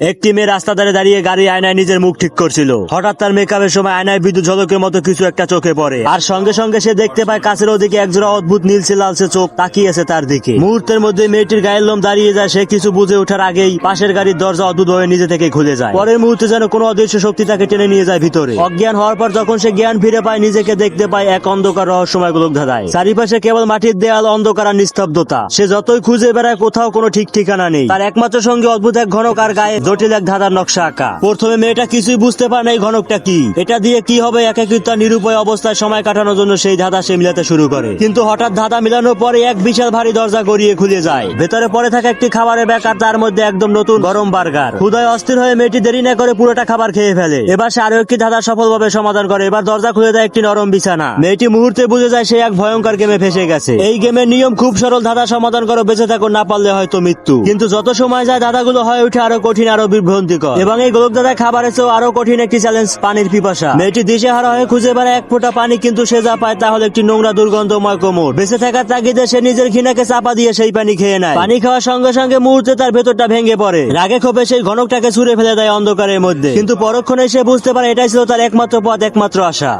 একটি মেয়ে রাস্তা ধারে দাঁড়িয়ে গাড়ি আয়নায় নিজের মুখ ঠিক করছিল। হঠাৎ তার মেকআপের সময় আয়নায় বিদ্যুৎ ঝলকের মতো কিছু একটা চোখে পড়ে। আর সঙ্গে সঙ্গে সে দেখতে পায় কাছের ওদিকে একজোড়া অদ্ভুত নীলসে লালসে চোখ তাকিয়েছে তার দিকে। মুহূর্তের মধ্যে মেয়েটির গায়ের লোম দাঁড়িয়ে যায়, সে কিছু বুঝে ওঠার আগেই পাশের গাড়ির দরজা অদ্ভুত ভাবে নিজে থেকে খুলে যায়। পরের মুহূর্তে যেন কোনো অদৃশ্য শক্তি তাকে টেনে নিয়ে যায় ভিতরে। অজ্ঞান হওয়ার পর যখন সে জ্ঞান ফিরে পায়, নিজেকে দেখতে পায় এক অন্ধকার রহস্যময় গোলক ধাঁধায় চারিপাশে কেবল মাটির দেয়াল, অন্ধকার আর নিস্তব্ধতা। সে যতই খুঁজে বেড়ায়, কোথাও কোনো ঠিক ঠিকানা নেই। তার একমাত্র সঙ্গে অদ্ভুত এক ঘনক আর গায়ে জটিল এক ধাঁধার নকশা আঁকা। প্রথমে মেয়েটা কিছুই বুঝতে পারে এই ঘনকটা কি। এটা দিয়ে কি হবে একাকিত্ব আর নিরুপায় অবস্থায় সময় কাটানোর জন্য সেই ধাঁধা সে মিলাতে শুরু করে। কিন্তু হঠাৎ ধাঁধা মিলানোর পরে এক বিশাল ভারী দরজা গড়িয়ে খুলে যায়। ভেতরে পড়ে থাকা একটি খাবারের ব্যাগ আর তার মধ্যে একদম নতুন গরম বার্গার। ক্ষুদায় অস্থির হয়ে মেয়েটি দেরি না করে পুরোটা খাবার খেয়ে ফেলে। এবার সে আরও একটি ধাঁধা সফলভাবে সমাধান করে। এবার দরজা খুলে দেয় একটি নরম বিছানা। মেয়েটি মুহূর্তে বুঝে যায় সে এক ভয়ঙ্কর গেমে ফেসে গেছে। এই গেমের নিয়ম খুব সরল ধাঁধা সমাধান করো, বেঁচে থাকো, না পারলে হয়তো মৃত্যু। কিন্তু যত সময় যায় ধাঁধাগুলো হয়ে ওঠে আরও কঠিন আরও বিভ্রান্তিকর। এবং এই গোলক দাদায় খাবারের চেয়েও আরও কঠিন একটি চ্যালেঞ্জ পানির পিপাসা। মেয়েটি দিশে হারা হয়ে খুঁজে বেড়ায় এক ফোঁটা পানি, কিন্তু সে যা পায় তাহলে একটি নোংরা, দুর্গন্ধময় কোমর। বেঁচে থাকার তাগিদে সে নিজের ঘৃণাকে চাপা দিয়ে সেই পানি খেয়ে নেয়। পানি খাওয়ার সঙ্গে সঙ্গে মুহূর্তে তার ভেতরটা ভেঙে পড়ে। রাগে ক্ষোভে সেই ঘনকটাকে ছুঁড়ে ফেলে দেয় অন্ধকারের মধ্যে। কিন্তু পরক্ষণে সে বুঝতে পারে এটাই ছিল তার একমাত্র পথ, একমাত্র আশা।